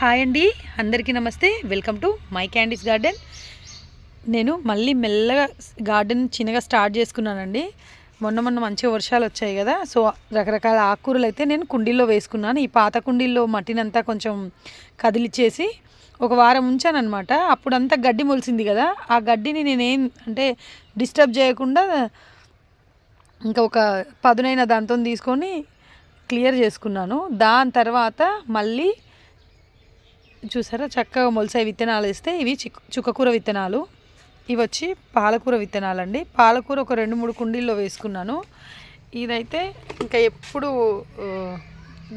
Hi అండి. అందరికీ నమస్తే. Welcome to my Candy's Garden. నేను మళ్ళీ మెల్లగా గార్డెన్ చిన్నగా స్టార్ట్ చేసుకున్నానండి. మొన్న మొన్న మంచిగా వర్షాలు వచ్చాయి కదా సో రకరకాల ఆకుకూరలు అయితే నేను కుండీల్లో వేసుకున్నాను. ఈ పాత కుండీల్లో మట్టినంతా కొంచెం కదిలిచ్చేసి ఒక వారం ఉంచానమాట అప్పుడంతా గడ్డి మొలిసింది కదా ఆ గడ్డిని నేనేం అంటే డిస్టర్బ్ చేయకుండా ఇంకా ఒక పదునైన దాంతో తీసుకొని క్లియర్ చేసుకున్నాను. దాని తర్వాత మళ్ళీ చూసారా? చక్కగా మొలసాయి విత్తనాలు వేస్తే ఇవి చుక్కకూర విత్తనాలు. ఇవి వచ్చి పాలకూర విత్తనాలు అండి పాలకూర ఒక రెండు మూడు కుండీల్లో వేసుకున్నాను. ఇదైతే ఇంకా ఎప్పుడు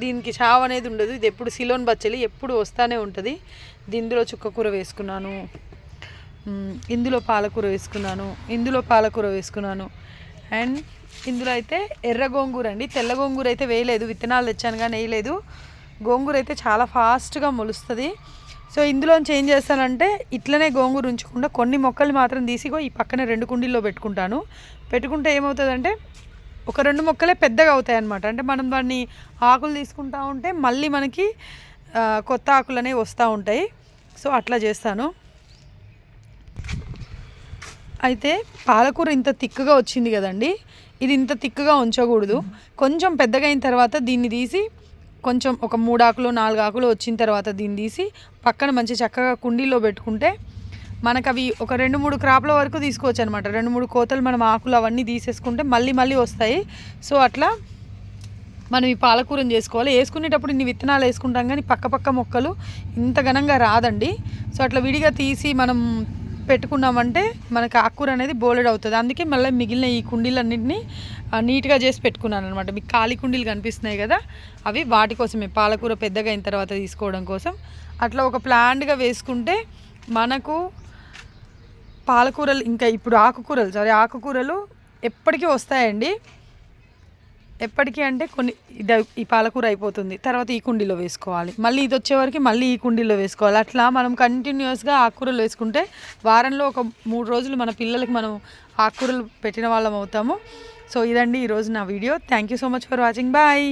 దీనికి చావు అనేది ఉండదు. ఇది ఎప్పుడు సిలోన్ బచ్చలి ఎప్పుడు వస్తానే ఉంటుంది. ఇందులో చుక్కకూర వేసుకున్నాను. ఇందులో పాలకూర వేసుకున్నాను. ఇందులో పాలకూర వేసుకున్నాను. అండ్ ఇందులో అయితే ఎర్ర గోంగూర అండి. తెల్ల గోంగూర అయితే వేయలేదు. విత్తనాలు తెచ్చాను కానీ వేయలేదు గోంగూర అయితే చాలా ఫాస్ట్గా మొలుస్తుంది. సో ఇందులో ఏం చేస్తానంటే ఇట్లనే గోంగూర ఉంచకుండా కొన్ని మొక్కలు మాత్రం తీసిగో ఈ పక్కన రెండు కుండీల్లో పెట్టుకుంటాను. పెట్టుకుంటే ఏమవుతుందంటే ఒక రెండు మొక్కలే పెద్దగా అవుతాయి అన్నమాట అంటే మనం దాన్ని ఆకులు తీసుకుంటా ఉంటే మళ్ళీ మనకి కొత్త ఆకులు అనేవి వస్తూ ఉంటాయి. సో అట్లా చేస్తాను. అయితే పాలకూర ఇంత తిక్కుగా వచ్చింది కదండి ఇది ఇంత తిక్కుగా ఉంచకూడదు. కొంచెం పెద్దగా అయిన తర్వాత దీన్ని తీసి కొంచెం ఒక మూడు ఆకులు నాలుగు ఆకులు వచ్చిన తర్వాత దీన్ని తీసి పక్కన మంచి చక్కగా కుండీలో పెట్టుకుంటే మనకు అవి ఒక రెండు మూడు క్రాప్ల వరకు తీసుకోవచ్చు అనమాట రెండు మూడు కోతలు మనం ఆకులు అవన్నీ తీసేసుకుంటే మళ్ళీ మళ్ళీ వస్తాయి. సో అట్లా మనం ఈ పాలకూరని చేసుకోవాలి. వేసుకునేటప్పుడు ఇన్ని విత్తనాలు వేసుకుంటాం కానీ పక్క పక్క మొక్కలు ఇంత ఘనంగా రాదండి. సో అట్లా విడిగా తీసి మనం పెట్టుకున్నామంటే మనకి ఆకుకూర అనేది బోలెడ్ అవుతుంది అందుకే మళ్ళీ మిగిలిన ఈ కుండీలన్నింటినీ నీట్గా చేసి పెట్టుకున్నాను అనమాట మీకు ఖాళీ కుండీలు కనిపిస్తున్నాయి కదా అవి వాటి కోసమే. పాలకూర పెద్దగా అయిన తర్వాత తీసుకోవడం కోసం. అట్లా ఒక ప్లాండ్గా వేసుకుంటే మనకు పాలకూరలు ఇంకా ఇప్పుడు ఆకుకూరలు సారీ ఆకుకూరలు ఎప్పటికీ వస్తాయండి. ఎప్పటికీ అంటే కొన్ని ఇది ఈ పాలకూర అయిపోతుంది. తర్వాత ఈ కుండీలో వేసుకోవాలి. మళ్ళీ ఇది వచ్చేవరకు మళ్ళీ ఈ కుండీలో వేసుకోవాలి. అట్లా మనం కంటిన్యూస్గా ఆకుకూరలు వేసుకుంటే వారంలో ఒక మూడు రోజులు మన పిల్లలకి మనం ఆకుకూరలు పెట్టిన వాళ్ళం అవుతాము. సో ఇదండి ఈరోజు నా video. Thank you so much for watching bye